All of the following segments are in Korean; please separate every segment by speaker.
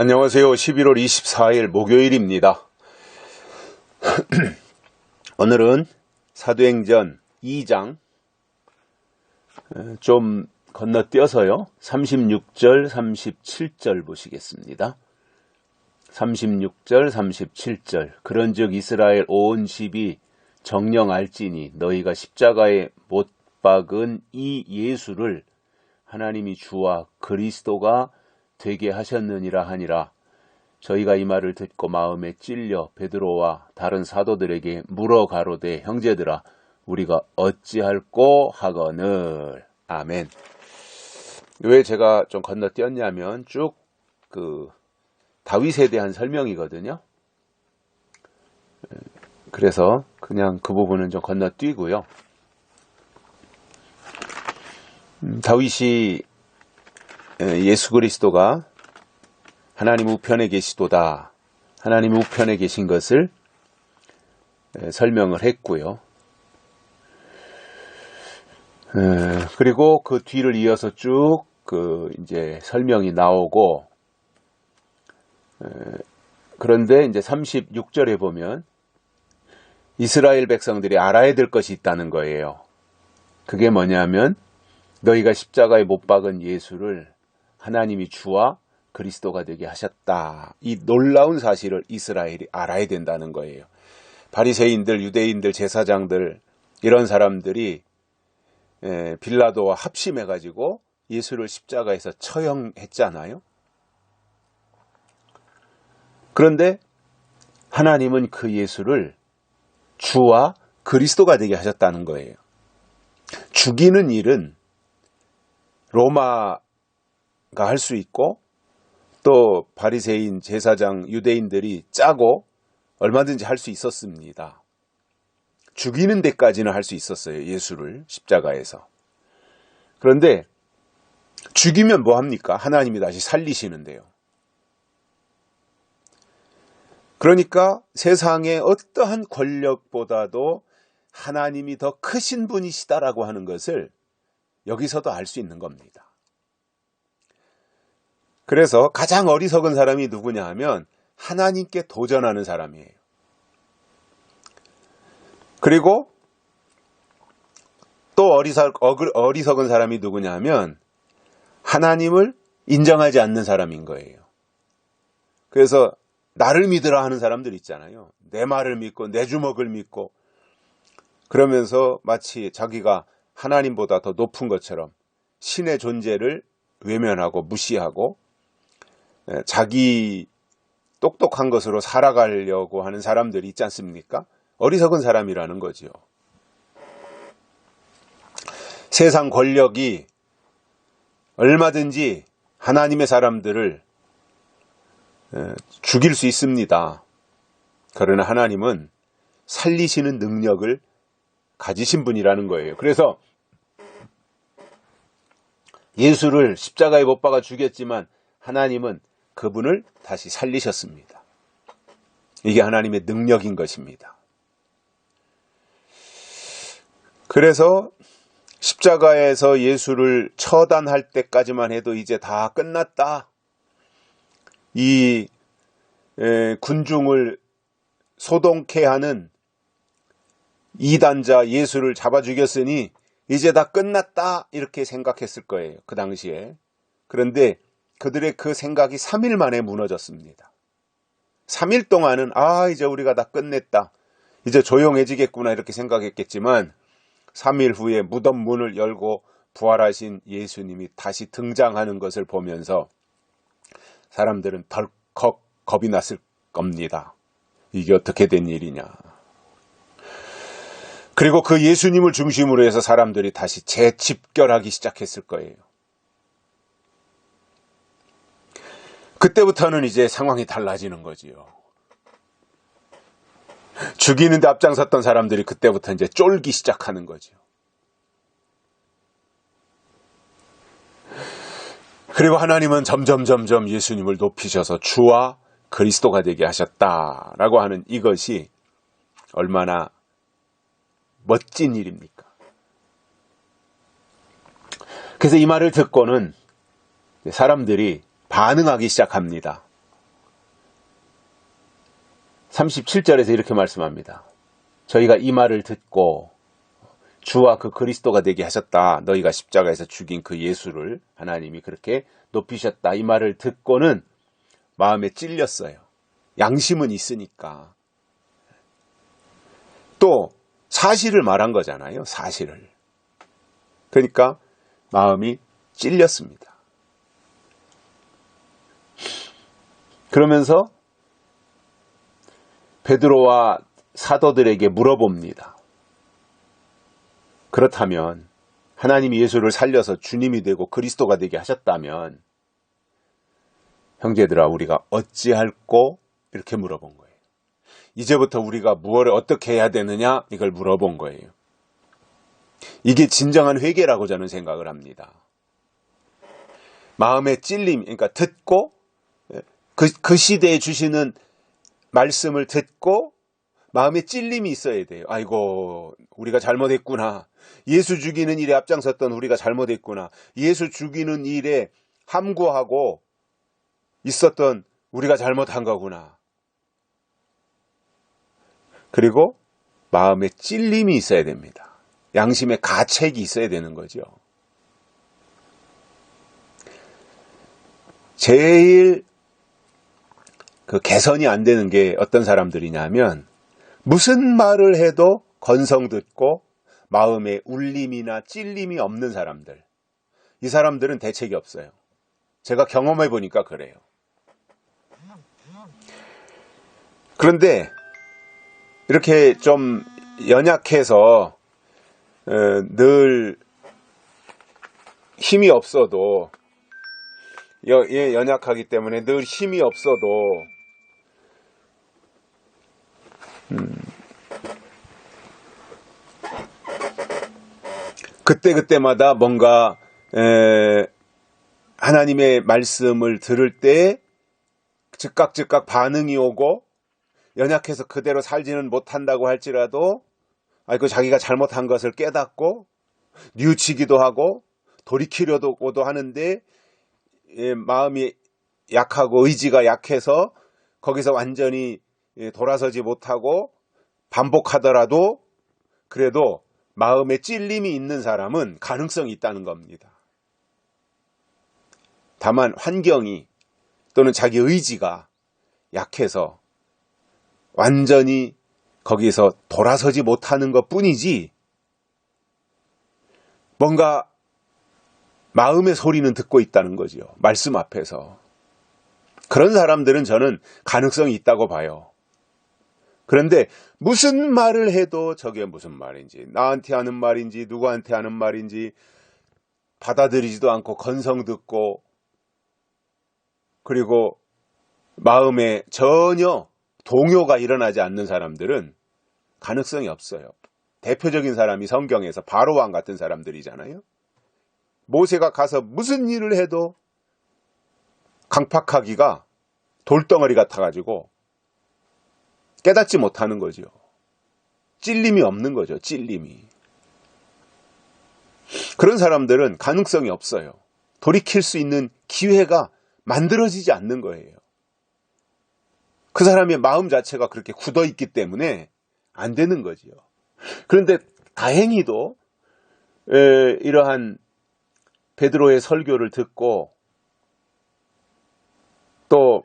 Speaker 1: 안녕하세요. 11월 24일 목요일입니다. 오늘은 사도행전 2장 좀 건너뛰어서요. 36절, 37절 보시겠습니다. 36절, 37절 그런즉 이스라엘 온 집이 정령 알지니 너희가 십자가에 못 박은 이 예수를 하나님이 주와 그리스도가 되게 하셨느니라 하니라. 저희가 이 말을 듣고 마음에 찔려 베드로와 다른 사도들에게 물어 가로되 형제들아 우리가 어찌할꼬 하거늘 아멘. 왜 제가 좀 건너뛰었냐면 쭉 그 다윗에 대한 설명이거든요. 그래서 그냥 그 부분은 좀 건너뛰고요. 음, 다윗이 예수 그리스도가 하나님 우편에 계시도다. 하나님 우편에 계신 것을 설명을 했고요. 그리고 그 뒤를 이어서 쭉 그 이제 설명이 나오고 그런데 이제 36절에 보면 이스라엘 백성들이 알아야 될 것이 있다는 거예요. 그게 뭐냐면 너희가 십자가에 못 박은 예수를 하나님이 주와 그리스도가 되게 하셨다. 이 놀라운 사실을 이스라엘이 알아야 된다는 거예요. 바리새인들, 유대인들, 제사장들 이런 사람들이 빌라도와 합심해 가지고 예수를 십자가에서 처형했잖아요. 그런데 하나님은 그 예수를 주와 그리스도가 되게 하셨다는 거예요. 죽이는 일은 로마가 할 수 있고 또 바리새인 제사장 유대인들이 짜고 얼마든지 할 수 있었습니다. 죽이는 데까지는 할 수 있었어요. 예수를 십자가에서. 그런데 죽이면 뭐 합니까? 하나님이 다시 살리시는데요. 그러니까 세상의 어떠한 권력보다도 하나님이 더 크신 분이시다라고 하는 것을 여기서도 알 수 있는 겁니다. 그래서 가장 어리석은 사람이 누구냐 하면 하나님께 도전하는 사람이에요. 그리고 또 어리석, 어리석은 사람이 누구냐 하면 하나님을 인정하지 않는 사람인 거예요. 그래서 나를 믿으라 하는 사람들 있잖아요. 내 말을 믿고 내 주먹을 믿고 그러면서 마치 자기가 하나님보다 더 높은 것처럼 신의 존재를 외면하고 무시하고 자기 똑똑한 것으로 살아가려고 하는 사람들이 있지 않습니까? 어리석은 사람이라는 거지요. 세상 권력이 얼마든지 하나님의 사람들을 죽일 수 있습니다. 그러나 하나님은 살리시는 능력을 가지신 분이라는 거예요. 그래서 예수를 십자가에 못 박아 죽였지만 하나님은 그분을 다시 살리셨습니다. 이게 하나님의 능력인 것입니다. 그래서 십자가에서 예수를 처단할 때까지만 해도 이제 다 끝났다. 이 군중을 소동케 하는 이단자 예수를 잡아 죽였으니 이제 다 끝났다 이렇게 생각했을 거예요. 그 당시에. 그런데 그들의 그 생각이 3일 만에 무너졌습니다. 3일 동안은 아 이제 우리가 다 끝냈다. 이제 조용해지겠구나 이렇게 생각했겠지만 3일 후에 무덤 문을 열고 부활하신 예수님이 다시 등장하는 것을 보면서 사람들은 덜컥 겁이 났을 겁니다. 이게 어떻게 된 일이냐. 그리고 그 예수님을 중심으로 해서 사람들이 다시 재집결하기 시작했을 거예요. 그때부터는 이제 상황이 달라지는 거지요. 죽이는데 앞장섰던 사람들이 그때부터 이제 쫄기 시작하는 거죠. 그리고 하나님은 점점 점점 예수님을 높이셔서 주와 그리스도가 되게 하셨다라고 하는 이것이 얼마나 멋진 일입니까? 그래서 이 말을 듣고는 사람들이 반응하기 시작합니다. 37절에서 이렇게 말씀합니다. 저희가 이 말을 듣고 주와 그 그리스도가 되게 하셨다. 너희가 십자가에서 죽인 그 예수를 하나님이 그렇게 높이셨다. 이 말을 듣고는 마음에 찔렸어요. 양심은 있으니까. 또 사실을 말한 거잖아요. 사실을. 그러니까 마음이 찔렸습니다. 그러면서 베드로와 사도들에게 물어봅니다. 그렇다면 하나님이 예수를 살려서 주님이 되고 그리스도가 되게 하셨다면 형제들아 우리가 어찌할꼬 이렇게 물어본 거예요. 이제부터 우리가 무엇을 어떻게 해야 되느냐 이걸 물어본 거예요. 이게 진정한 회개라고 저는 생각을 합니다. 마음의 찔림, 그러니까 듣고 그, 그 시대에 주시는 말씀을 듣고 마음에 찔림이 있어야 돼요. 아이고, 우리가 잘못했구나. 예수 죽이는 일에 앞장섰던 우리가 잘못했구나. 예수 죽이는 일에 함구하고 있었던 우리가 잘못한 거구나. 그리고 마음에 찔림이 있어야 됩니다. 양심의 가책이 있어야 되는 거죠. 제일 그 개선이 안 되는 게 어떤 사람들이냐면 무슨 말을 해도 건성 듣고 마음에 울림이나 찔림이 없는 사람들. 이 사람들은 대책이 없어요. 제가 경험해 보니까 그래요. 그런데 이렇게 좀 연약해서 어, 늘 힘이 없어도 예, 연약하기 때문에 늘 힘이 없어도 음, 그때 그때마다 뭔가 에, 하나님의 말씀을 들을 때 즉각 즉각 반응이 오고 연약해서 그대로 살지는 못한다고 할지라도 아이고 자기가 잘못한 것을 깨닫고 뉘우치기도 하고 돌이키려고도 하는데 예, 마음이 약하고 의지가 약해서 거기서 완전히 예, 돌아서지 못하고 반복하더라도 그래도 마음에 찔림이 있는 사람은 가능성이 있다는 겁니다. 다만 환경이 또는 자기 의지가 약해서 완전히 거기서 돌아서지 못하는 것 뿐이지 뭔가 마음의 소리는 듣고 있다는 거지요. 말씀 앞에서. 그런 사람들은 저는 가능성이 있다고 봐요. 그런데 무슨 말을 해도 저게 무슨 말인지, 나한테 하는 말인지, 누구한테 하는 말인지 받아들이지도 않고 건성 듣고 그리고 마음에 전혀 동요가 일어나지 않는 사람들은 가능성이 없어요. 대표적인 사람이 성경에서 바로왕 같은 사람들이잖아요. 모세가 가서 무슨 일을 해도 강팍하기가 돌덩어리 같아가지고 깨닫지 못하는 거죠. 찔림이 없는 거죠. 찔림이. 그런 사람들은 가능성이 없어요. 돌이킬 수 있는 기회가 만들어지지 않는 거예요. 그 사람의 마음 자체가 그렇게 굳어 있기 때문에 안 되는 거지요. 그런데 다행히도 에, 이러한 베드로의 설교를 듣고 또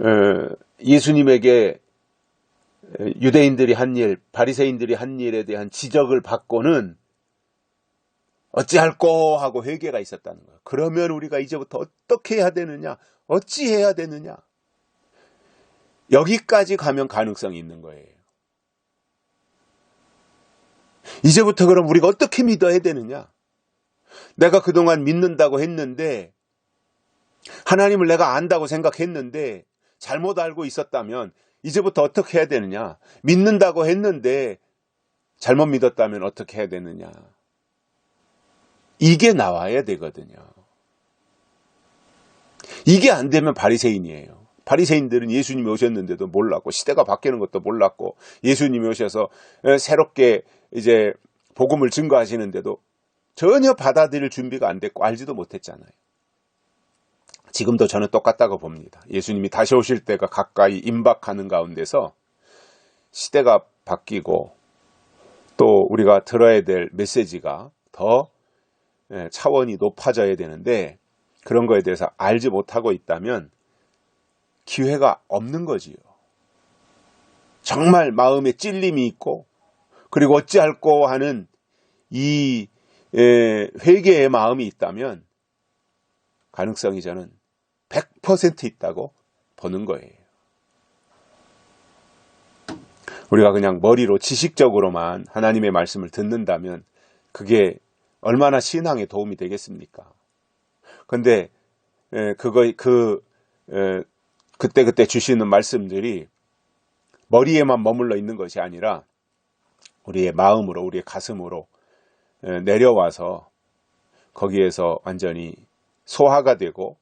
Speaker 1: 에, 예수님에게 유대인들이 한 일, 바리새인들이 한 일에 대한 지적을 받고는 어찌할꼬 하고 회개가 있었다는 거예요. 그러면 우리가 이제부터 어떻게 해야 되느냐? 어찌 해야 되느냐? 여기까지 가면 가능성이 있는 거예요. 이제부터 그럼 우리가 어떻게 믿어야 되느냐? 내가 그동안 믿는다고 했는데, 하나님을 내가 안다고 생각했는데, 잘못 알고 있었다면, 이제부터 어떻게 해야 되느냐? 믿는다고 했는데, 잘못 믿었다면 어떻게 해야 되느냐? 이게 나와야 되거든요. 이게 안 되면 바리새인이에요. 바리새인들은 예수님이 오셨는데도 몰랐고 시대가 바뀌는 것도 몰랐고 예수님이 오셔서 새롭게 이제 복음을 증거하시는데도 전혀 받아들일 준비가 안 됐고 알지도 못했잖아요. 지금도 저는 똑같다고 봅니다. 예수님이 다시 오실 때가 가까이 임박하는 가운데서 시대가 바뀌고 또 우리가 들어야 될 메시지가 더 예, 차원이 높아져야 되는데 그런 거에 대해서 알지 못하고 있다면 기회가 없는 거지요. 정말 마음에 찔림이 있고 그리고 어찌할꼬 하는 이 예, 회개의 마음이 있다면 가능성이 저는 100% 있다고 보는 거예요. 우리가 그냥 머리로 지식적으로만 하나님의 말씀을 듣는다면 그게 얼마나 신앙에 도움이 되겠습니까? 근데 에, 그거 그 에, 그때 그때 주시는 말씀들이 머리에만 머물러 있는 것이 아니라 우리의 마음으로 우리의 가슴으로 에, 내려와서 거기에서 완전히 소화가 되고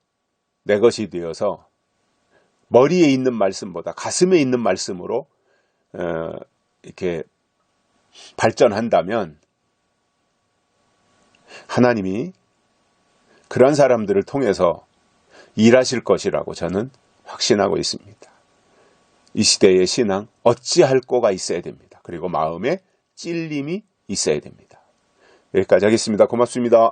Speaker 1: 내 것이 되어서 머리에 있는 말씀보다 가슴에 있는 말씀으로 어, 이렇게 발전한다면 하나님이 그런 사람들을 통해서 일하실 것이라고 저는 확신하고 있습니다. 이 시대의 신앙 어찌할 거가 있어야 됩니다. 그리고 마음에 찔림이 있어야 됩니다. 여기까지 하겠습니다. 고맙습니다.